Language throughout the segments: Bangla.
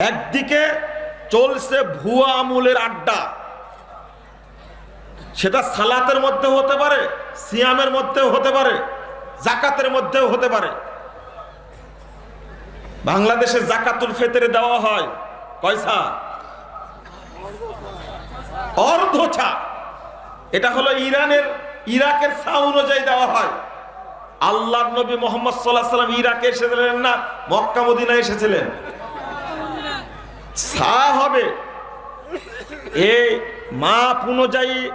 একদিকে চলছে ভুয়া আমুলের আড্ডা। সেটা সালাতের মধ্যে হতে পারে, সিয়ামের মধ্যেও হতে পারে, জাকাতের মধ্যেও হতে পারে। বাংলাদেশে জাকাতুল ফেতরে দেওয়া হয় পয়সা অর্ধছা এটা হলো ইরানের, ইরাকের সা অনুযায়ী দেওয়া হয়। আল্লাহ নবী মোহাম্মদ সাল্লাহ সাল্লাম ইরাকে এসেছিলেন না, মক্কা এসেছিলেন? সা হবে। এই মাপ অনুযায়ী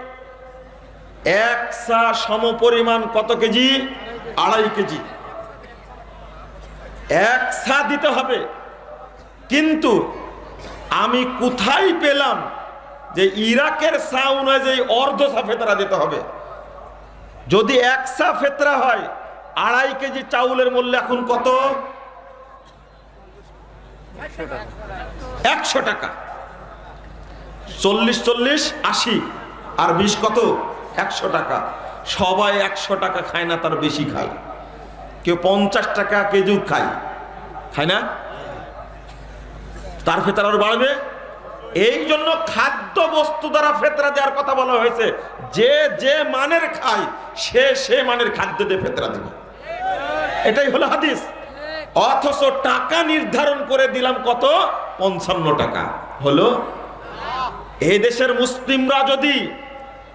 এক সা সম পরিমাণ কত কেজি? আড়াই কেজি। এক সা দিতে হবে। কিন্তু আমি কোথায় পেলাম যে ইরাকের সা অনুযায়ী অর্ধ সা ফেতরা দিতে হবে? যদি এক সা ফেতরা হয়, আড়াই কেজি চাউলের মূল্য এখন কত? একশো টাকা। চল্লিশ চল্লিশ, আশি, আর বিশ কত? একশো টাকা। সবাই একশো টাকা খায় না, তার বেশি খায়। কেউ পঞ্চাশ টাকা কেজিও খায়। খায় না? তার ফেতরা আরও বাড়বে। এই জন্য খাদ্য বস্তু দ্বারা ফেতরা দেওয়ার কথা বলা হয়েছে। যে যে মানের খায়, সে সে মানের খাদ্য দিয়ে ফেতরা দেবে। এটাই হলো হাদিস। অথচ টাকা নির্ধারণ করে দিলাম কত? পঞ্চান্ন টাকা। হলো? এই দেশের মুসলিমরা যদি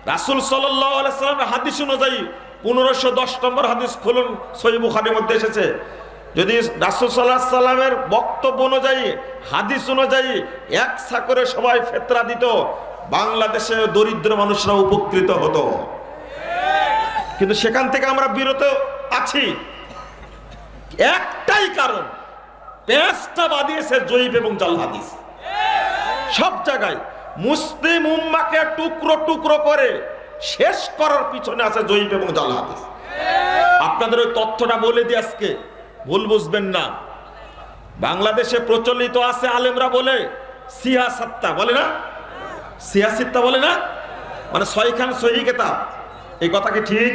রাসুল সাল্লাম হাদিস অনুযায়ী পনেরোশো দশ নম্বর হাদিস খুলুন সহিবুখারের মধ্যে এসেছে। যদি রাসুল সাল্লাহ সাল্লামের বক্তব্য অনুযায়ী, হাদিস অনুযায়ী একসা করে সবাই ফেতরা দিত বাংলাদেশে দরিদ্র মানুষরা উপকৃত হতো। কিন্তু সেখান থেকে আমরা বিরত আছি। একটাই কারণ পেঁচটা বাদিয়েছে জৈব এবং জাল হাদিস। সব জায়গায় মুসলিম উম্মাকে টুকরো টুকরো করে শেষ করার পিছনে আছে জৈব এবং জাল হাদিস। আপনাদের ওই তথ্যটা বলে দিই আজকে, ভুল বুঝবেন না। বাংলাদেশে প্রচলিত আছে আলেমরা বলে সিয়াসাত্তা বলে না? সিয়াসিত্তা বলে না? মানে ছয়খান সহি কেতাব। এই কথা কি ঠিক?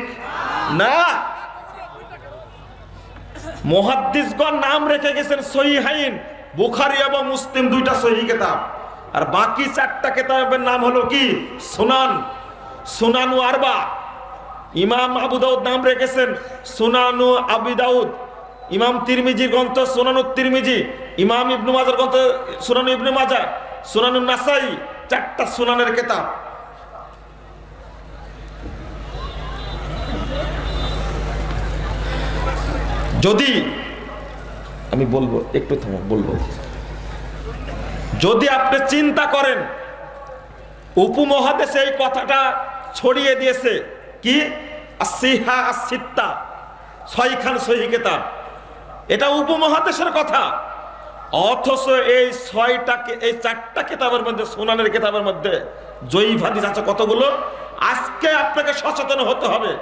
না। মহাদ্দিসগণ নাম রেখে গেছেন সহি হাইন বুখারি এবং মুসলিম দুইটা সহি কেতাব। আর বাকি চারটা কেতাবের নাম হলো কি? সুনান। সুনানু আরবা। ইমাম আবু দাউদ নাম রেখেছেন সুনানু আবি দাউদ। ইমাম তিরমিজির গ্রন্থ সুনানু তিরমিজি। ইমাম ইবনু মাজার গ্রন্থ সুনানু ইবনু মাজা সুনানু নাসাই, চারটা সুনানের কেতাব। যদি, আমি বলব, একটু থামো, বলব। যদি আপনি চিন্তা করেন, উপমহাদেশে এই কথাটা ছড়িয়ে দিয়েছে, কি? আসিত্তা ছয়খান সহি এটা উপমহাদেশের কথা। অথচ এই ছয়টা কে- এই চারটা কেতাবের মধ্যে, সোনানের কেতাবের মধ্যে, জয়ী হাদিস আছে কতগুলো? আজকে আপনাকে সচেতন হতে হবে।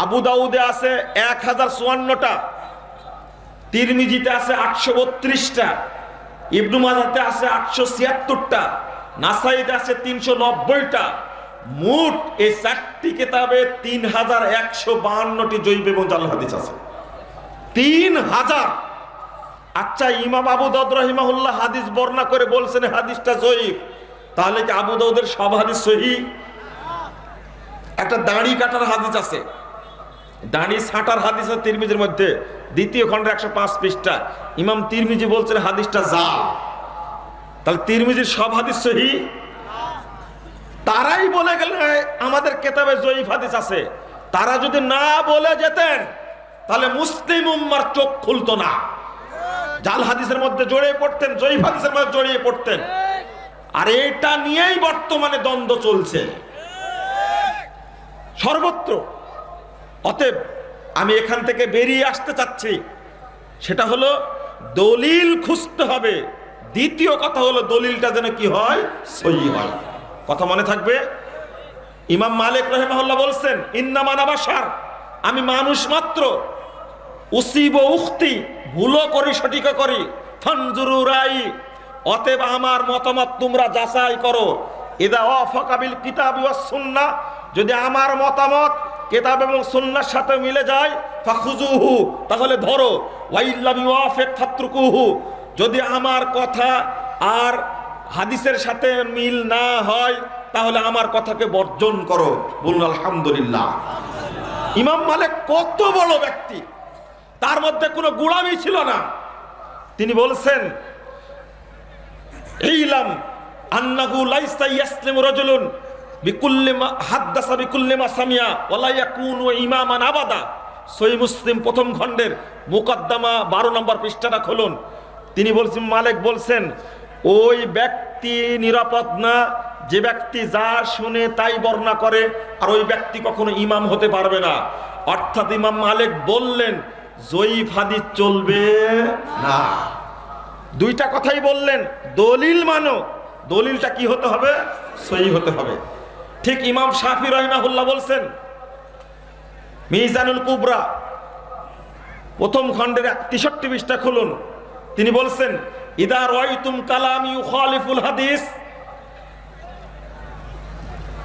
আবু দাউদে আছে এক হাজার চুয়ান্নটা, তিরমিজিতে আছে আটশো বত্রিশটা, ইবনু মাজাতে আছে আটশো ছিয়াত্তরটা, নাসাইতে আছে তিনশো নব্বইটা, মোট এই চারটি কেতাবে তিন হাজার একশো বাহান্নটি জৈব এবং জাল হাদিস আছে। তিন হাজার! আচ্ছা ইমাম আবু দাউদ রহিমাহুল্লাহ হাদিস বর্ণনা করে বলছেন হাদিসটা জয়ীব তাহলে কি আবু দাউদের সব হাদিস সহি? একটা দাড়ি কাটার হাদিস আছে। দাঁড়ি ছাটার হাদিস আছে তিরমিজির মধ্যে দ্বিতীয় খণ্ডের একশো পাঁচ পৃষ্ঠা। ইমাম তিরমিজি বলছেন, হাদিসটা জাল তাহলে তিরমিজির সব হাদিস সহি? তারাই বলে গেলে আমাদের কেতাবে জয়ীফ হাদিস আছে। তারা যদি না বলে যেতেন, তাহলে মুসলিম উম্মার চোখ খুলতো না। জাল হাদিসের মধ্যে জড়িয়ে পড়তেন, জয়ীফ হাদিসের মধ্যে জড়িয়ে পড়তেন। আর এটা নিয়েই বর্তমানে দ্বন্দ্ব চলছে। সর্বত্র অতএব আমি এখান থেকে বেরিয়ে আসতে চাচ্ছি। সেটা হলো দলিল খুঁজতে হবে। দ্বিতীয় কথা হলো দলিলটা যেন কি হয়, সহি হয়। কথা মনে থাকবে? ইমাম মালিক রহেমাহুল্লাহ বলছেন ইন্নামান আবাসার আমি মানুষ মাত্র। উসিব উক্তি ভুলও করি, সঠিকও করি। ফানজুরু রাই, অতএব আমার মতামত তোমরা যাচাই করো। এদা অফকাবিল কিতাব সুন্না যদি আমার মতামত কেতাব এবং সুন্নার সাথে মিলে যায় ফাখুজুহু তাহলে ধরো, ওয়াইল্লাম ইউআফিক যদি আমার কথা আর হাদিসের সাথে মিল না হয়, তাহলে আমার কথাকে বর্জন করো। বলুন, আলহামদুলিল্লাহ। ইমাম মালিক কত বড় ব্যক্তি, তার মধ্যে কোনো গুলামি ছিল না। তিনি বলছেন এইলাম আন্নাহু লাইসা ইয়াসলিমু রাজুলুন সামিয়া ইমামান আবাদা। মুসলিম প্রথম খণ্ডের বারো নম্বর পৃষ্ঠাটা খুলুন। তিনি বলছেন, মালিক বলছেন, ওই ব্যক্তি নিরাপদ না, যে ব্যক্তি যা শুনে তাই বর্ণনা করে, আর ওই ব্যক্তি কখনো ইমাম হতে পারবে না। অর্থাৎ ইমাম মালিক বললেন, জয়ীফ হাদিস চলবে না। দুইটা কথাই বললেন, দলিল মানো, দলিলটা কি হতে হবে? সহি হতে হবে। ঠিক ইমাম শাফি রহিমাহুল্লাহ বলছেন, মিজানুল কুবরা প্রথম খণ্ডের তেষট্টি পৃষ্ঠা খুলুন। তিনি বলছেন, ইদা রয়তুম কালামি ইউখালিফুল হাদিস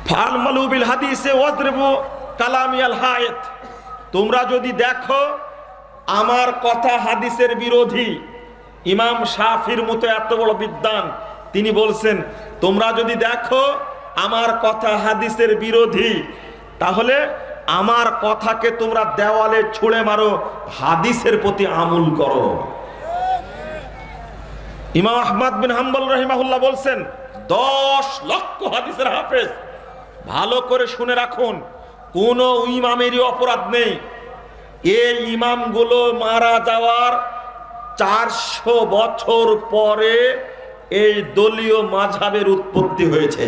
ফালমালু বিল হাদিসে ওয়াজরিবু কালামি আল হায়েত, তোমরা যদি দেখো আমার কথা হাদিসের বিরোধী, ইমাম শাফির মতো এত বড় বিদ্বান, তিনি বলছেন, তোমরা যদি দেখো আমার কথা হাদিসের বিরোধী। তাহলে আমার কথাকে তোমরা দেওয়ালে ছুঁড়ে মারো, হাদিসের প্রতি আমুল করো। ইমাম আহমদ বিন হাম্বল রহিমাহুল্লাহ বলছেন, দশ লক্ষ হাদিসের হাফেজ, ভালো করে শুনে রাখুন, কোন ইমামেরই অপরাধ নেই। এই ইমামগুলো মারা যাওয়ার চারশো বছর পরে এই দলীয় মাঝাবের উৎপত্তি হয়েছে।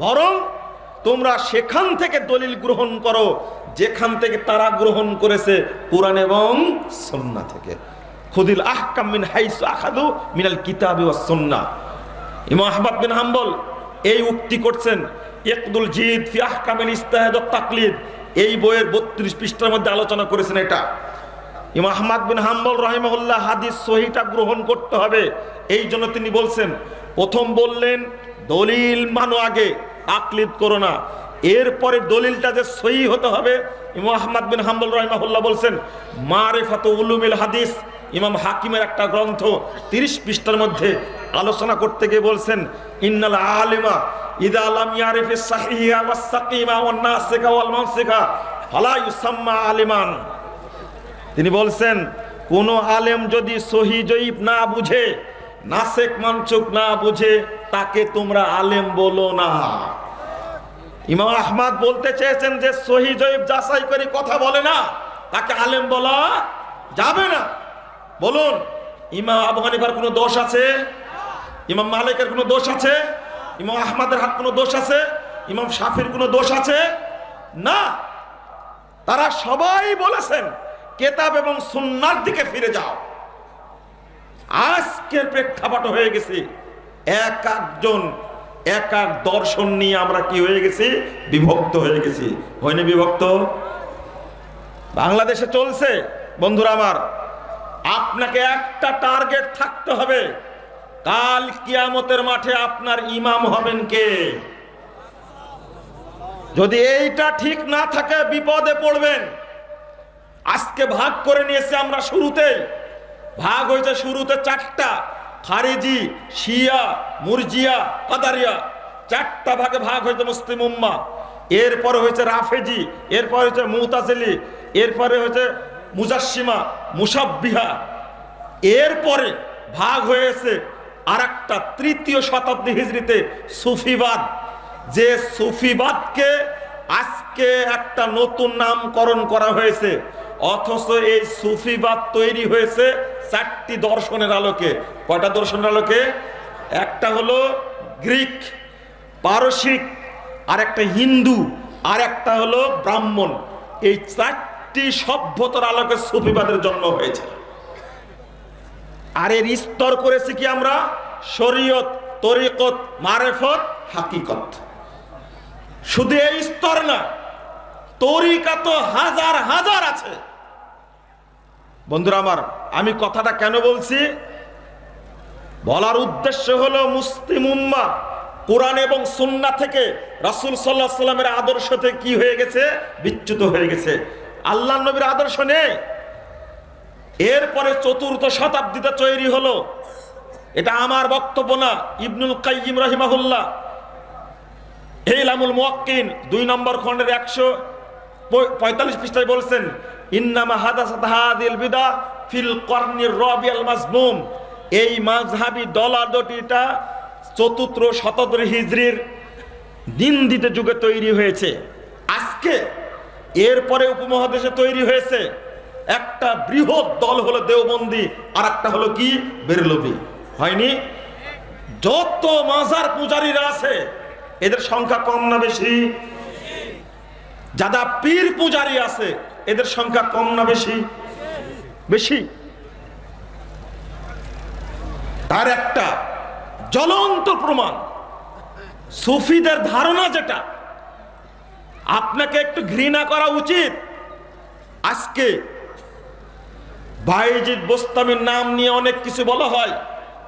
বরং তোমরা সেখান থেকে দলিল গ্রহণ করো, যেখান থেকে তারা গ্রহণ করেছে কোরআন এবং সন্না থেকে। খুদিল আহকাম মিন হাইসু মিনাল কিতাবি ওয়াস সুন্নাহ। ইমাম বিন হাম্বল এই উক্তি করছেন একদুল জিদ ফি আহকামিল ইস্তাহাদ তাকলিদ। এই বইয়ের 32 পৃষ্ঠার মধ্যে আলোচনা করেছেন এটা। ইমাম আহমদ বিন হাম্বল রহিমাহুল্লাহ হাদিস সহিটা গ্রহণ করতে হবে এই জন্য তিনি বলছেন, প্রথম বললেন দলিল মানো আগে, তাকলিদ করো না। এরপরে দলিলটা যে সহি হতে হবে, ইমাম আহমদ বিন হাম্বল রহিমাহুল্লাহ বলছেন, মারেফাত উলুমিল হাদিস, ইমাম হাকিমের একটা গ্রন্থ তিরিশ পৃষ্ঠার মধ্যে আলোচনা করতে গিয়ে বলছেন, ইন্নাল আলিমা ইদা আলাম ইয়ারিফি সাহিহা ওয়াস সাকিমা ওয়ান নাসিকা ওয়াল মানসিকা ফালা ইউসাম্মা আলিমান। তিনি বলছেন, কোন আলেম যদি সহি জয়ীব না বুঝে নাসেক মানচুক না বুঝে, তাকে তোমরা আলেম বলো না। ইমাম আহমদ বলতে চেয়েছেন যে, সহি জয়ীব যাচাই করে কথা বলে না, তাকে আলেম বলা যাবে না। বলুন, ইমাম আবু হানিফার কোনো দোষ আছে? ইমাম মালিকের কোনো দোষ আছে? ইমাম আহমদের হাত কোনো দোষ আছে? ইমাম শাফির কোনো দোষ আছে? না। তারা সবাই বলেছেন, কেতাব এবং সুন্নার দিকে ফিরে যাও। আজকের প্রেক্ষাপট হয়ে গেছে। এক একজন, এক এক দর্শন নিয়ে আমরা কি হয়ে গেছি? বিভক্ত হয়ে গেছি। হয়নি বিভক্ত? বাংলাদেশে চলছে, বন্ধুরা আমার। আপনাকে একটা টার্গেট থাকতে হবে। কাল কিয়ামতের মাঠে আপনার ইমাম হবেন কে? যদি এইটা ঠিক না থাকে, বিপদে পড়বেন। আজকে ভাগ করে নিয়েছে আমরা শুরুতেই। ভাগ হয়েছে শুরুতে চারটা। খারেজি, শিয়া, মুরজিয়া, কাদারিয়া। চারটা ভাগে ভাগ হয়েছে মুসলিম উম্মা। এরপরে হয়েছে রাফেজি, এরপর হয়েছে মুতাজিলি, এরপরে হয়েছে মুজাসিমা মুসাব্বিহা এরপরে ভাগ হয়েছে আর একটা তৃতীয় শতাব্দী হিজড়িতে সুফিবাদ। যে সুফিবাদকে আজকে একটা নতুন নামকরণ করা হয়েছে। অথচ এই সুফিবাদ তৈরি হয়েছে চারটি দর্শনের আলোকে। কয়টা দর্শনের আলোকে? একটা হলো গ্রিক, পারসিক আর একটা হিন্দু আর একটা হলো ব্রাহ্মণ। এই চারটি সভ্যতার আলোকে সুফিবাদের জন্ম হয়েছে। আর এর স্তর করেছি কি আমরা? শরীয়ত, তরিকত, মারেফত, হাকিকত। শুধু এই স্তর না তরিকা তো হাজার হাজার আছে। বন্ধুরা আমার, আমি কথাটা কেন বলছি? বলার উদ্দেশ্য হলো মুসলিম উম্মা কোরআন এবং সুন্না থেকে রাসূল সাল্লাহ সাল্লামের আদর্শ থেকে কি হয়ে গেছে? বিচ্যুত হয়ে গেছে। আল্লাহ নবীর আদর্শ নেই। এরপরে চতুর্থ শতাব্দীতে তৈরি হলো। এটা আমার বক্তব্য না, ইবনুল কাইয়িম রহিমাহুল্লাহ। হেলামুল মুয়াক্কিন, দুই নম্বর খণ্ডের একশো পঁয়তাল্লিশ পৃষ্ঠায় বলছেন ইন্নামা হাদাসাত হাদিল ফিল কর্নির রবিয়াল মাজমুম। এই মাঝহাবি দলাদটিটা চতুর্থ শতদ্র হিজরির নিন্দিত যুগে তৈরি হয়েছে। আজকে এরপরে উপমহাদেশে তৈরি হয়েছে। একটা বৃহৎ দল হলো দেওবন্দি আর একটা হলো কি? বেরলবি। হয়নি? যত মাজার পূজারীরা আছে, এদের সংখ্যা কম না বেশি? যারা পীর পূজারী আছে এদের সংখ্যা কম না বেশি? বেশি। তার একটা জ্বলন্ত প্রমাণ। সুফিদের ধারণা যেটা, আপনাকে একটু ঘৃণা করা উচিত। আজকে বাইজিদ বোস্তামির নাম নিয়ে অনেক কিছু বলা হয়,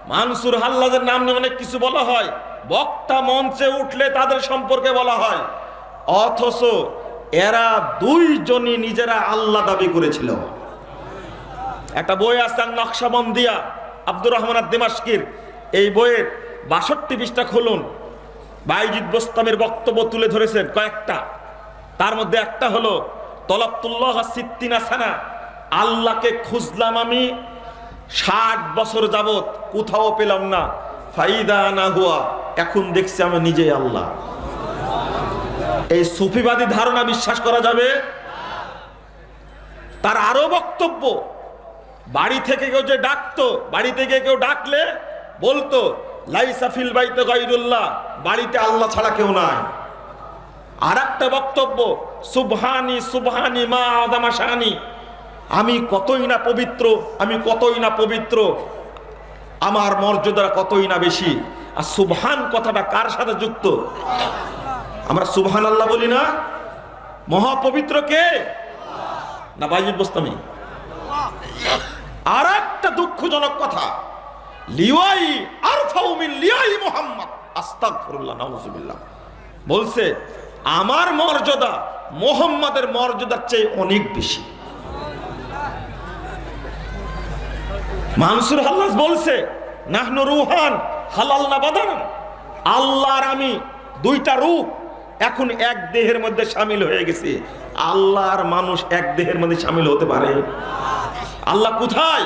মানসুর হাল্লাদের নাম নিয়ে অনেক কিছু বলা হয়, বক্তা মঞ্চে উঠলে তাদের সম্পর্কে বলা হয়। অথচ এরা দুইজনই নিজেরা আল্লাহ দাবি করেছিল। একটা বই আছে নকশাবন্দিয়া, আব্দুর রহমান দিমাস্কির এই বইয়ের বাষট্টি পৃষ্ঠা খুলুন। বাইজিদ বোস্তামের বক্তব্য তুলে ধরেছেন কয়েকটা। তার মধ্যে একটা হলো, তলাবতুল্লাহ সিদ্দিনা সানা, আল্লাহকে খুঁজলাম আমি ষাট বছর যাবত কোথাও পেলাম না। ফাইদা না হুয়া, এখন দেখছি আমি নিজেই আল্লাহ। এই সুফিবাদী ধারণা বিশ্বাস করা যাবে? তার আরও বক্তব্য, বাড়ি থেকে কেউ যে ডাকতো বাড়ি থেকে কেউ ডাকলে বলতো লাইসাফিল বাইতে গাইরুল্লাহ বাড়িতে আল্লাহ ছাড়া কেউ নাই। আর একটা বক্তব্য, সুবহানি সুবহানি মা আদামা শাহানি আমি কতই না পবিত্র, আমি কতই না পবিত্র, আমার মর্যাদা কতই না বেশি, আর সুবহান কথাটা কার সাথে যুক্ত? আমরা সুবহান আল্লাহ বলি না, মহাপবিত্র কে? না বাইজিদ বোস্তামি। আর একটা দুঃখজনক কথা, লিওয়াই আর ফাউমিন লিওয়াই মোহাম্মদ, আস্তাগফিরুল্লাহ, নাউজুবিল্লাহ। বলছে, আমার মর্যাদা মোহাম্মদের মর্যাদার চেয়ে অনেক বেশি। মানসুর হাল্লাস বলছে, নাহনু রুহান হালাল না বাদান আল্লাহর আমি দুইটা রূপ এখন এক দেহের মধ্যে সামিল হয়ে গেছে। আল্লাহর মানুষ এক দেহের মধ্যে সামিল হতে পারে। আল্লাহ কোথায়?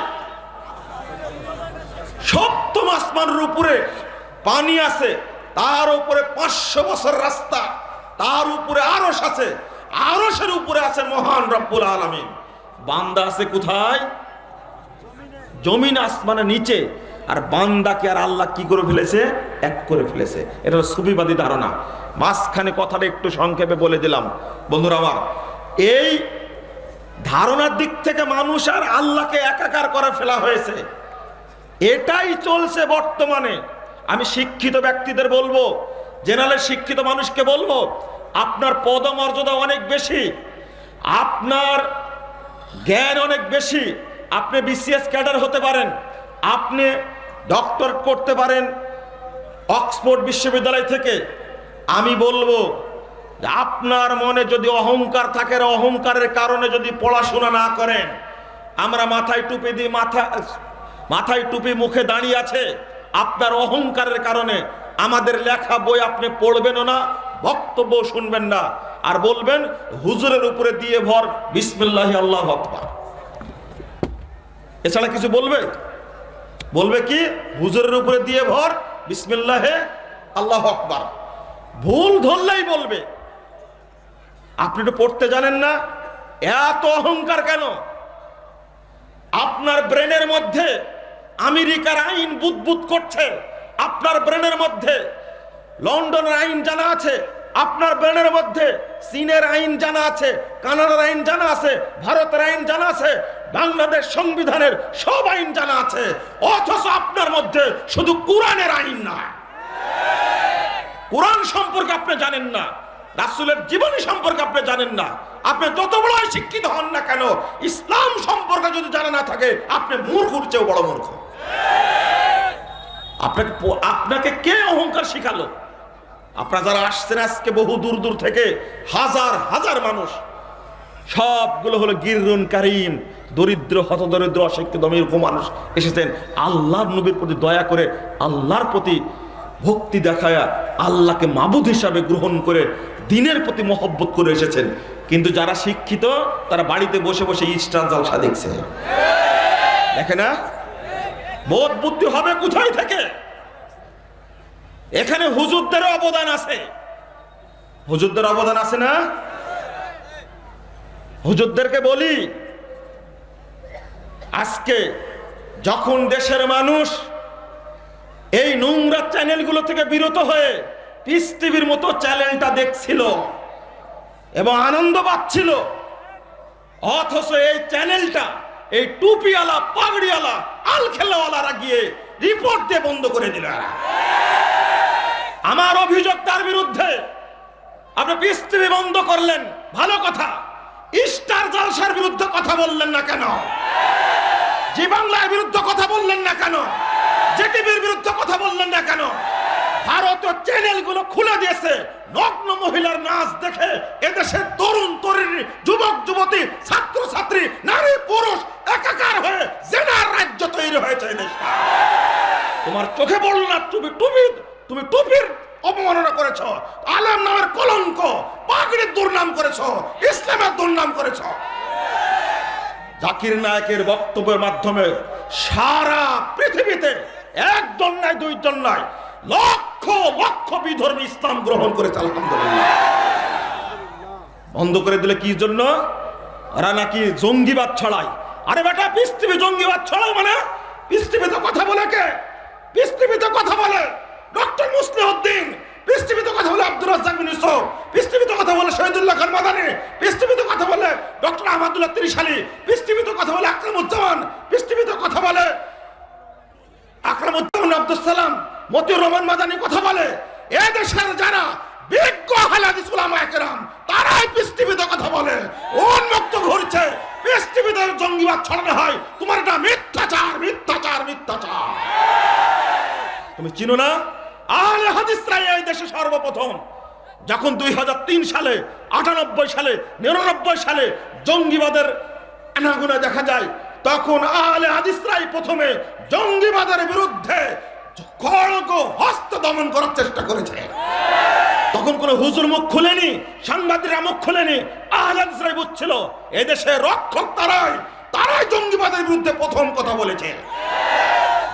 সপ্তম আসমানের উপরে পানি আছে, তার উপরে পাঁচশো বছর রাস্তা, তার উপরে আরস আছে আরসের উপরে আছে মহান রব্বুল আলমিন। বান্দা আছে কোথায়? জমিন আসমানের নিচে আর বান্দাকে আর আল্লাহ কি করে ফেলেছে? এক করে ফেলেছে। এটা সুবিবাদী ধারণা। মাঝখানে কথাটা একটু সংক্ষেপে বলে দিলাম। বন্ধুরা আমার, এই ধারণার দিক থেকে মানুষ আর আল্লাহকে একাকার করে ফেলা হয়েছে। এটাই চলছে বর্তমানে। আমি শিক্ষিত ব্যক্তিদের বলব জেনারেল শিক্ষিত মানুষকে বলব, আপনার পদমর্যাদা অনেক বেশি, আপনার জ্ঞান অনেক বেশি, আপনি বিসিএস ক্যাডার হতে পারেন, আপনি ডক্টর করতে পারেন অক্সফোর্ড বিশ্ববিদ্যালয় থেকে। আমি বলব আপনার মনে যদি অহংকার থাকে অহংকারের কারণে যদি পড়াশোনা না করেন, আমরা মাথায় টুপি দিয়ে মাথা, মাথায় টুপি মুখে দাঁড়িয়ে আছে। আপনার অহংকারের কারণে আমাদের লেখা বই আপনি পড়বেনও না, বক্তব্য শুনবেন না। আর বলবেন, হুজুরের উপরে দিয়ে ভর, বিসমিল্লাহ আল্লাহ এছাড়া কিছু বলবে? বলবে কি? হুজুরের উপরে দিয়ে ভর, বিসমিল্লাহে আল্লাহ আকবার। ভুল ধরলেই বলবে। আপনি তো পড়তে জানেন না, এত অহংকার কেন? আপনার ব্রেনের মধ্যে আমেরিকার আইন বুদবুদ করছে। আপনার ব্রেনের মধ্যে লন্ডনের আইন জানা আছে। আপনার ব্রেনের মধ্যে চীনের আইন জানা আছে, কানাডার আইন জানা আছে, ভারতের আইন জানা আছে, বাংলাদেশ সংবিধানের সব আইন জানা আছে। অথচ আপনার মধ্যে শুধু কোরআনের আইন নয়। কোরআন সম্পর্কে আপনি জানেন না, রাসুলের জীবনী সম্পর্কে আপনি জানেন না। আপনি যত বড় শিক্ষিত হন না কেন, ইসলাম সম্পর্কে যদি জানা না থাকে, আপনি মূর্খুর চেয়েও বড় মূর্খ। আপনাকে আপনাকে কে অহংকার শিখালো? আপনারা যারা আসছেন আজকে বহু দূর দূর থেকে, হাজার হাজার মানুষ, সবগুলো হলো গিরুন কারিম, দরিদ্র, হতদরিদ্র, অশিক্ষিত মূর্খ মানুষ এসেছেন। আল্লাহর নবীর প্রতি দয়া করে, আল্লাহর প্রতি ভক্তি দেখায়া আল্লাহকে মাবুদ হিসাবে গ্রহণ করে, দিনের প্রতি মহব্বত করে এসেছেন। কিন্তু যারা শিক্ষিত, তারা বাড়িতে বসে বসে ইস্টার জালসা দেখছে। দেখে না? বোধ বুদ্ধি হবে কোথায় থেকে? এখানে হুজুরদের অবদান আছে হুজুরদের অবদান আছে না হুজুরদেরকে বলি, আজকে যখন দেশের মানুষ এই নোংরা চ্যানেলগুলো থেকে বিরত হয়ে পিস টিভির মতো চ্যানেলটা দেখছিল এবং আনন্দ পাচ্ছিল, অথচ এই চ্যানেলটা, এই টুপিওয়ালা, পাগড়িওয়ালা আল খেলাওয়ালারা গিয়ে রিপোর্ট দিয়ে বন্ধ করে দিল। আমার অভিযোগ তার বিরুদ্ধে। আপনি পিস বন্ধ করলেন, ভালো কথা। ইস্টার জালসার বিরুদ্ধে কথা বললেন না কেন? জি বাংলার বিরুদ্ধে কথা বললেন না কেন? জে টিভির বিরুদ্ধে কথা বললেন না কেন? ভারতীয় চ্যানেলগুলো খুলে দিয়েছে, নগ্ন মহিলার নাচ দেখে এদেশের তরুণ তরুণী, যুবক, যুবতী ছাত্র ছাত্রী নারী, পুরুষ একাকার হয়ে জেনার রাজ্য তৈরি হয়েছে তোমার চোখে পড়ল না, তুমি টুপি তুমি টুপির অপমাননা করেছ, আলেম নামের কলঙ্ক, পাগড়ির দুর্নাম করেছ, ইসলামের দুর্নাম করেছ। জাকির নায়কের বক্তব্যের মাধ্যমে সারা পৃথিবীতে একজন নাই, দুইজন নাই, লক্ষ লক্ষ বিধর্মী ইসলাম গ্রহণ করেছে, আলহামদুলিল্লাহ। বন্ধ করে দিলে কি জন্য? ওরা নাকি জঙ্গিবাদ ছড়ায়। আরে বেটা, পৃথিবী জঙ্গিবাদ ছড়ায় মানে? পৃথিবীতে কথা বলে কে? পৃথিবীতে কথা বলে। ডক্টর মুসলিউদ্দিন পৃথিবীতে কথা বলে আব্দুল রাজ্জাক বিন ইউসুফ পৃথিবীতে কথা বলে শহীদুল্লাহ খান মাদানি পৃথিবীতে কথা বলে ডক্টর আহমদুল্লাহ ত্রিশালী পৃথিবীতে কথা বলে আকরামুজ্জামান পৃথিবীতে কথা বলে আকরামুজ্জামান আব্দুল সালাম, মতিউর রহমান মাদানি কথা বলে। এ দেশের যারা বিজ্ঞ হালাদিস উলামা একরাম, তারাই পৃথিবীতে কথা বলে। উন্মুক্ত ঘুরছে পৃথিবীতে জঙ্গিবাদ ছড়ানো হয়। তোমার এটা মিথ্যাচার মিথ্যাচার মিথ্যাচার। তুমি চিনো না? আহলে এই দেশে সর্বপ্রথম। যখন দুই সালে, আটানব্বই সালে, নিরানব্বই সালে জঙ্গিবাদের দেখা যায়, তখন আহলে হাদিসরাই প্রথমে জঙ্গিবাদের বিরুদ্ধে খড়গ হস্ত দমন করার চেষ্টা করেছে। তখন কোন হুজুর মুখ খুলেনি, সাংবাদিকরা মুখ খুলেনি, আহলে হাদিসরাই বুঝছিল, এদেশে রক্ষক তারাই তারাই জঙ্গিবাদের বিরুদ্ধে প্রথম কথা বলেছে।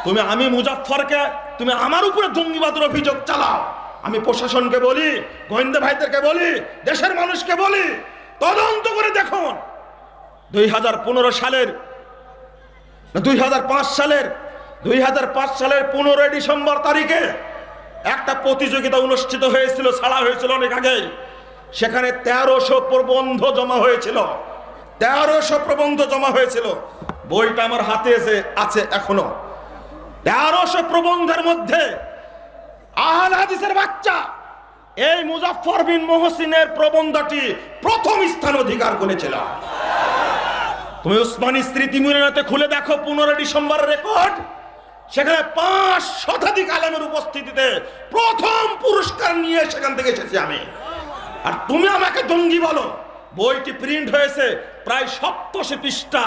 তুমি আমি মুজাফফরকে, তুমি আমার উপরে জঙ্গিবাদের অভিযোগ চালাও। আমি প্রশাসনকে বলি, গোয়েন্দা ভাইদেরকে বলি, দেশের মানুষকে বলি, তদন্ত করে দেখুন। দুই হাজার পনেরো সালের দুই হাজার পাঁচ সালের, দুই হাজার পাঁচ সালের পনেরোই ডিসেম্বর তারিখে একটা প্রতিযোগিতা অনুষ্ঠিত হয়েছিল, ছাড়া হয়েছিল অনেক আগে। সেখানে তেরোশো প্রবন্ধ জমা হয়েছিল। তেরোশো প্রবন্ধ জমা হয়েছিল। বইটা আমার হাতে আছে এখনও। তেরোশো প্রবন্ধের মধ্যে আহল হাদিসের বাচ্চা এই মুজাফফর বিন মোহসিনের প্রবন্ধটি প্রথম স্থান অধিকার করেছিল। তুমি উসমানী স্মৃতি মিলনাতে খুলে দেখো পনেরো ডিসেম্বরের রেকর্ড, সেখানে পাঁচ শতাধিক আলেমের উপস্থিতিতে প্রথম পুরস্কার নিয়ে সেখান থেকে এসেছি আমি। আর তুমি আমাকে জঙ্গি বলো, বইটি প্রিন্ট হয়েছে প্রায় সপ্তশে পৃষ্ঠা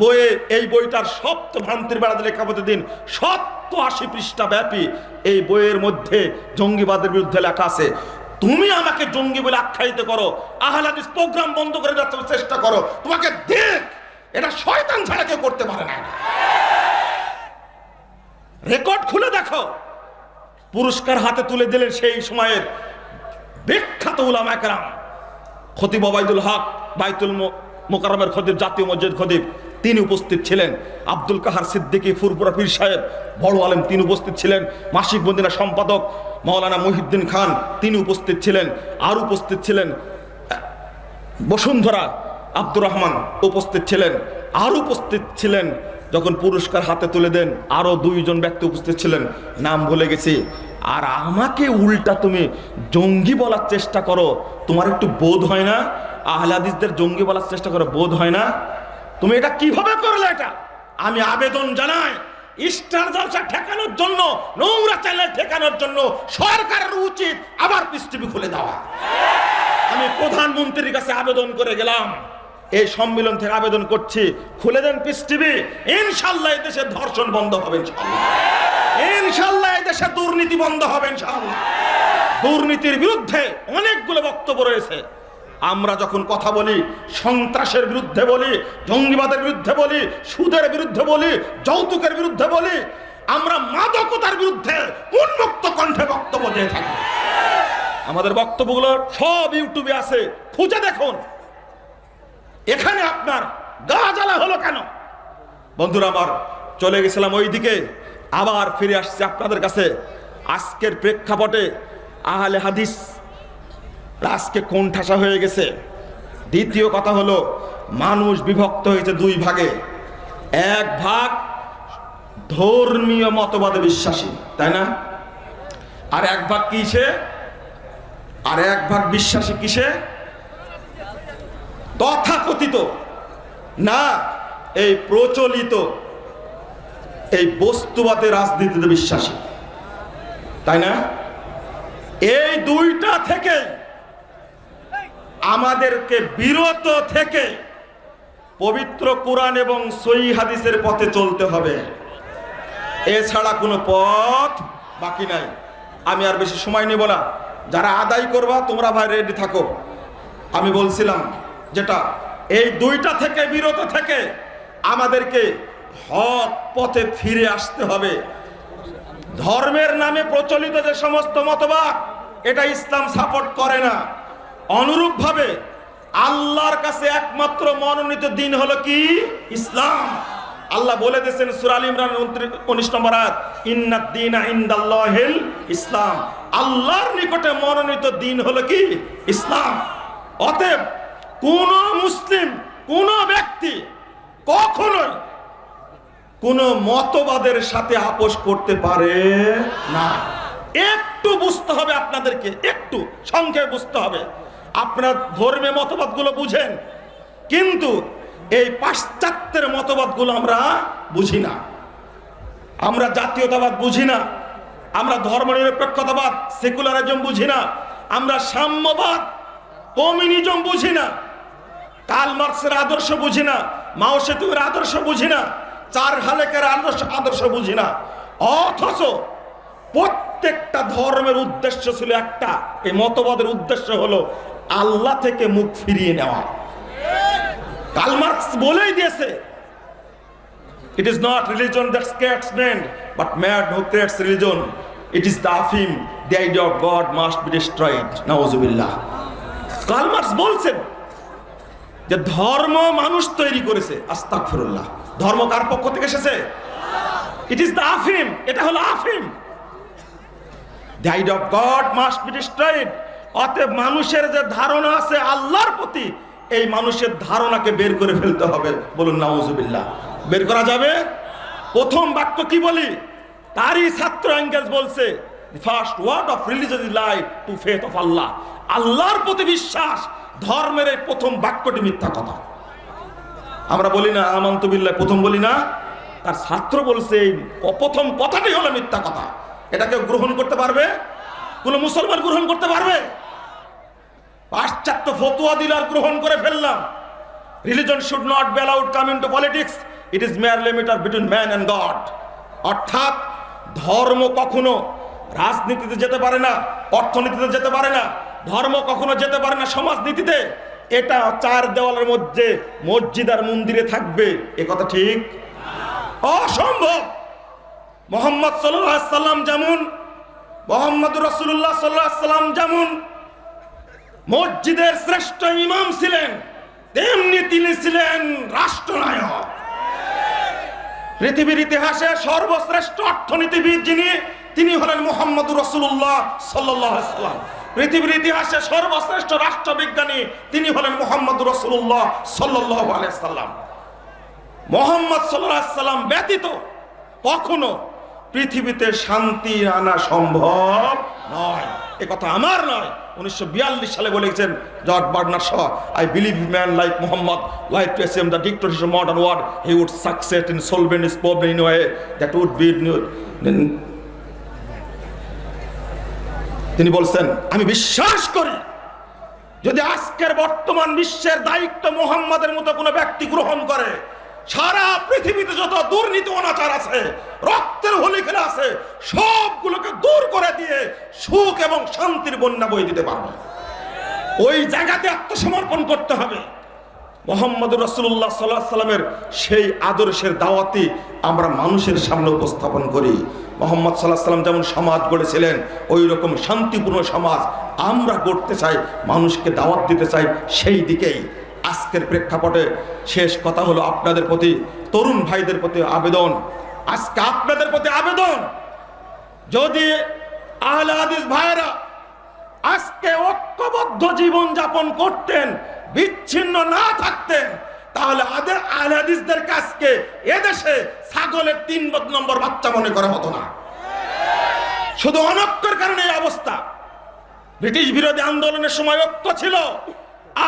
বইয়ে এই বইটার সপ্ত ভ্রান্তির বেড়াতে লেখা দিন সত্য আশি পৃষ্ঠা ব্যাপী এই বইয়ের মধ্যে জঙ্গিবাদের বিরুদ্ধে লেখা আছে, তুমি আমাকে জঙ্গি বলে আখ্যায়িত করো আহলাদিস প্রোগ্রাম বন্ধ করে যাওয়ার চেষ্টা করো, তোমাকে দেখ, এটা শয়তান ছাড়া কেউ করতে পারে না। রেকর্ড খুলে দেখো, পুরস্কার হাতে তুলে দিলেন সেই সময়ের বিখ্যাত উলামা একরাম, খতিব ওবায়দুল হক, বাইতুল মোকারমের খতিব, জাতীয় মসজিদ খতিব। তিনি উপস্থিত ছিলেন। আব্দুল কাহার সিদ্দিকী ফুরপুরা পীর সাহেব, বড় আলেম, তিনি উপস্থিত ছিলেন। মাসিক মদিনা সম্পাদক মাওলানা মহিউদ্দিন খান, তিনি উপস্থিত ছিলেন। আর উপস্থিত ছিলেন, বসুন্ধরা আব্দুর রহমান উপস্থিত ছিলেন। আর উপস্থিত ছিলেন, যখন পুরস্কার হাতে তুলে দেন আরও দুইজন ব্যক্তি উপস্থিত ছিলেন। নাম ভুলে গেছি। আর আমাকে উল্টা তুমি জঙ্গি বলার চেষ্টা করো, তোমার একটু বোধ হয় না? আহলাদিসদের জঙ্গি বলার চেষ্টা করো, বোধ হয় না? তুমি এটা কীভাবে করলে এটা? আমি আবেদন জানাই স্টার জলসা ঠেকানোর জন্য, নোংরা চ্যানেল ঠেকানোর জন্য সরকারের উচিত আবার পৃষ্টিভি খুলে দেওয়া। আমি প্রধানমন্ত্রীর কাছে আবেদন করে গেলাম, এই সম্মেলন থেকে আবেদন করছি। খুলে দেন টিভি ইনশাল্লাহ এই দেশে ধর্ষণ বন্ধ হবে, ইনশাল্লাহ। দেশে দুর্নীতি বন্ধ হবে, ইনশাল্লাহ। দুর্নীতির বিরুদ্ধে অনেকগুলো বক্তব্য রয়েছে। আমরা যখন কথা বলি, সন্ত্রাসের বিরুদ্ধে বলি, জঙ্গিবাদের বিরুদ্ধে বলি, সুদের বিরুদ্ধে বলি, যৌতুকের বিরুদ্ধে বলি, আমরা মাদকতার বিরুদ্ধে উন্মুক্ত কণ্ঠে বক্তব্য দিয়ে থাকি। আমাদের বক্তব্যগুলো সব ইউটিউবে আছে, খুঁজে দেখুন। এখানে আপনার গা জ্বালা হলো কেন? বন্ধুরা আমার, চলে গেছিলাম ওই দিকে আবার ফিরে আসছে আপনাদের কাছে। আজকের প্রেক্ষাপটে আহলে হাদিস আজকে কোণঠাসা হয়ে গেছে। দ্বিতীয় কথা হলো, মানুষ বিভক্ত হয়েছে দুই ভাগে। এক ভাগ ধর্মীয় মতবাদে বিশ্বাসী, তাই না? আর এক ভাগ কিসে? আর এক ভাগ বিশ্বাসী কিসে? তথাকথিত। না, এই প্রচলিত, এই বস্তুবাদে রাজনীতিতে বিশ্বাসী। তাই না? এই দুইটা থেকে আমাদেরকে বিরত থেকে পবিত্র কোরআন এবং সই হাদিসের পথে চলতে হবে। এছাড়া কোনো পথ বাকি নাই। আমি আর বেশি সময় নেব না। যারা আদায় করবা, তোমরা ভাই রেডি থাকো। আমি বলছিলাম যেটা, এই দুইটা থেকে বিরত থেকে আমাদেরকে হক পথে ফিরে আসতে হবে। ধর্মের নামে প্রচলিত যে সমস্ত মতবাদ, এটা ইসলাম সাপোর্ট করে না। অনুরূপভাবে আল্লাহর কাছে একমাত্র মনোনীত দিন হলো কি? ইসলাম। আল্লাহ বলে দিয়েছেন সুরাল ইমরান উনিশ নম্বর আয়াত ইন্নাদ দিন ইন্দাল্লাহিল ইসলাম। আল্লাহর নিকটে মনোনীত দিন হলো কি? ইসলাম। অতএব কোন মুসলিম, কোন ব্যক্তি কখনোই কোন মতবাদের সাথে আপোষ করতে পারে না। একটু বুঝতে হবে আপনাদেরকে, একটু সংক্ষেপে বুঝতে হবে। আপনার ধর্মীয় মতবাদগুলো বুঝেন। কিন্তু এই পাশ্চাত্যের মতবাদগুলো আমরা বুঝি না। আমরা জাতীয়তাবাদ বুঝি না। আমরা ধর্মনিরপেক্ষতাবাদ, সেকুলারিজম বুঝি না। আমরা সাম্যবাদ, কমিউনিজম বুঝি না। কাল মার্কসের আদর্শ বুঝি না। মাও সেতুর আদর্শ বুঝি না। চার হালেকের আদর্শ আদর্শ বুঝি না। অথচ প্রত্যেকটা ধর্মের উদ্দেশ্য ছিল একটা। এই মতবাদের উদ্দেশ্য হলো আল্লাহ থেকে মুখ ফিরিয়ে নেওয়া। কাল মার্কস বলেই দিয়েছে it is not religion that creates men but man who creates religion it is the আফিম the idea of God must be destroyed নাউজুবিল্লাহ কাল মার্কস বলছেন যে ধর্ম মানুষ তৈরি করেছে, আস্তাগফিরুল্লাহ। ধর্ম কার পক্ষ থেকে এসেছে? ইট ইজ দ্য আফিম এটা হলো আফিম the idea of God must be destroyed অতএব মানুষের যে ধারণা আছে আল্লাহর প্রতি, এই মানুষের ধারণাকে বের করে ফেলতে হবে। বলুন, নাউজুবিল্লাহ। বের করা যাবে? প্রথম বাক্য কি বলি? তারই ছাত্র অ্যাঙ্গেলস বলছে first word of religious life to faith of Allah আল্লাহর প্রতি বিশ্বাস, ধর্মের এই প্রথম বাক্যটি মিথ্যা কথা। আমরা বলি না, আমন্ত বিল্লাহ প্রথম বলি না। তার ছাত্র বলছে, এই প্রথম কথাটি হলো মিথ্যা কথা। এটা কেউ গ্রহণ করতে পারবে? কোন মুসলমান গ্রহণ করতে পারবে? ফতুয়া দিল আর গ্রহণ করে ফেললাম। Religion should not be allowed come in to politics it is mere limiter between man and God অর্থাৎ, ধর্ম কখনো রাজনীতিতে যেতে পারে না, অর্থনীতিতে যেতে পারে না, ধর্ম কখনো যেতে পারে না সমাজনীতিতে। এটা চার দেওয়ালের মধ্যে মসজিদ আর মন্দিরে থাকবে। এ কথা ঠিক? অসম্ভব! মোহাম্মদ সাল্লাম যেমন, মোহাম্মদ রসুল্লাহ সাল্লাহ সাল্লাম যেমন মসজিদের শ্রেষ্ঠ ইমাম ছিলেন, তেমনি তিনি ছিলেন রাষ্ট্রনায়ক। পৃথিবীর ইতিহাসে সর্বশ্রেষ্ঠ অর্থনীতিবিদ যিনি, তিনি হলেন মোহাম্মদ রসুল্লাহ সাল্লাম পৃথিবীর ইতিহাসে সর্বশ্রেষ্ঠ রাষ্ট্রবিজ্ঞানী তিনি হলেন মোহাম্মদ রসুল্লাহ সাল্লাহ আলাইসাল্লাম মোহাম্মদ সাল্লাম ব্যতীত কখনো পৃথিবীতে শান্তি আনা সম্ভব নয়। এ কথা আমার নয়। উনিশশো সালে বলেছেন George Bernard Shaw I believe man like Muhammad like to assume the dictatorship modern world he would succeed in solving its problem in way that would be তিনি বলছেন, আমি বিশ্বাস করি, যদি আজকের বর্তমান বিশ্বের দায়িত্ব মোহাম্মদের মতো কোনো ব্যক্তি গ্রহণ করে সারা পৃথিবীতে যত দুর্নীতি অনাচার আছে, রক্তের হোলি খেলা আছে, সবগুলোকে দূর করে দিয়ে সুখ এবং শান্তির বন্যা বই দিতে পারবে। ওই জায়গাতে আত্মসমর্পণ করতে হবে। মোহাম্মদ রসুল্লাহ সাল্লাহ সাল্লামের সেই আদর্শের দাওয়াতি আমরা মানুষের সামনে উপস্থাপন করি। মোহাম্মদ সাল্লাহ সাল্লাম যেমন সমাজ গড়েছিলেন ওই রকম শান্তিপূর্ণ সমাজ আমরা গড়তে চাই, মানুষকে দাওয়াত দিতে চাই সেই দিকেই। আজকের প্রেক্ষাপটে শেষ কথা হলো আপনাদের প্রতি, তরুণ ভাইদের প্রতি আবেদন। আজকে আপনাদের প্রতি আবেদন। যদি আহলে হাদিস ভাইয়েরা আজকে ঐক্যবদ্ধ জীবন যাপন করতেন, বিচ্ছিন্ন না থাকতেন, তাহলে আদের আলহাদিসদের কাছকে এদেশে ছাগলের তিন নম্বর বাচ্চা মনে করা হতো না। শুধু অনক্যর কারণে এই অবস্থা। ব্রিটিশ বিরোধী আন্দোলনের সময় ঐক্য ছিল।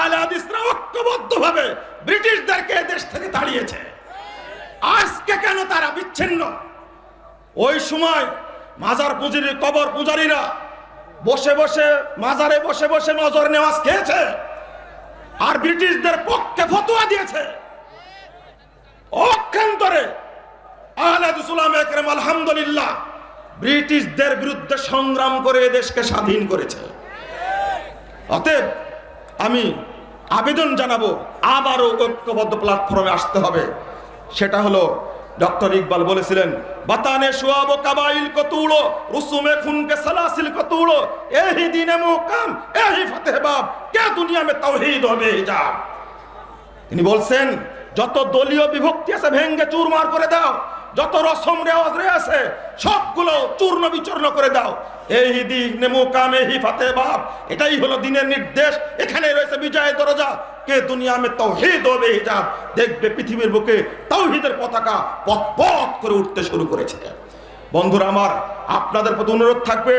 আলহাদিসরা ঐক্যবদ্ধ ভাবে ব্রিটিশদেরকে দেশ থেকে তাড়িয়েছে। আজকে কেন তারা বিচ্ছিন্ন? ওই সময় মাজার পুজির কবর পূজারীরা বসে বসে, মাজারে বসে বসে নজর নেওয়াজ খেয়েছে আর ব্রিটিশদের পক্ষে ফতোয়া দিয়েছে। অক্ষান্তরে আহলাদুসুলাম একরম, আলহামদুলিল্লাহ, ব্রিটিশদের বিরুদ্ধে সংগ্রাম করে দেশকে স্বাধীন করেছে। অতএব আমি আবেদন জানাব, আবারও ঐক্যবদ্ধ প্ল্যাটফর্মে আসতে হবে। সেটা হলো ডক্টর ইকবাল বলেছিলেন, বাতানে শুয়াব কাবাইল কতুড়ো রুসুমে খুনকে সালাসিল কতুড়ো এহি দিনে মুহকাম এহি ফতেহ বাব কে দুনিয়া মে তাওহীদ হবে হিজাব তিনি বলছেন, যত দলীয় বিভক্তি আছে, ভেঙ্গে চুরমার করে দাও যত রসম রেওয়াজ রে আছে সবগুলো চূর্ণ বিচূর্ণ করে দাও। এই দিক নেমু কামে হি ফাতে বাপ, এটাই হলো দিনের নির্দেশ। এখানে রয়েছে বিজয় দরজা। কে দুনিয়া মে তৌহিদ হবে হিজাব দেখবে পৃথিবীর বুকে তৌহিদের পতাকা পথ পথ করে উঠতে শুরু করেছে। বন্ধুরা আমার, আপনাদের প্রতি অনুরোধ থাকবে,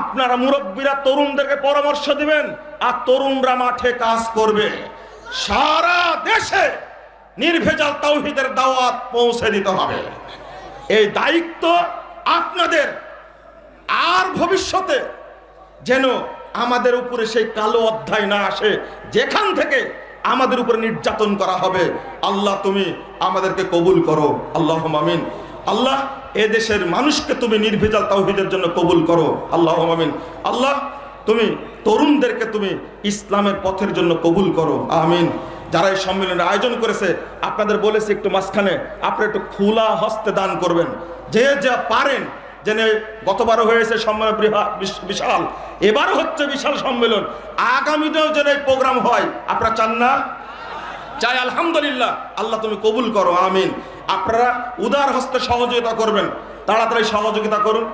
আপনারা মুরব্বীরা তরুণদেরকে পরামর্শ দিবেন, আর তরুণরা মাঠে কাজ করবে। সারা দেশে নির্ভেজাল তাওহিদের দাওয়াত পৌঁছে দিতে হবে। এই দায়িত্ব আপনাদের। আর ভবিষ্যতে যেন আমাদের উপরে সেই কালো অধ্যায় না আসে, যেখান থেকে আমাদের উপরে নির্যাতন করা হবে। আল্লাহ, তুমি আমাদেরকে কবুল করো। আল্লাহ মামিন আল্লাহ এ দেশের মানুষকে তুমি নির্ভেজাল তাওহিদের জন্য কবুল করো। আল্লাহ মামিন আল্লাহ, তুমি তরুণদেরকে তুমি ইসলামের পথের জন্য কবুল করো। আমিন। যারা এই সম্মেলনের আয়োজন করেছে, আপনাদের বলেছে একটু মাঝখানে আপনি একটু খোলা হস্তে দান করবেন। যে যা পারেন, যেন গতবারও হয়েছে সম্মেলন বিশাল। এবারও হচ্ছে বিশাল সম্মেলন। আগামীতেও যেন এই প্রোগ্রাম হয়, আপনারা চান না? চাই আলহামদুলিল্লাহ। আল্লাহ তুমি কবুল করো, আমিন। আপনারা উদার হস্তে সহযোগিতা করবেন। তাড়াতাড়ি সহযোগিতা করুন।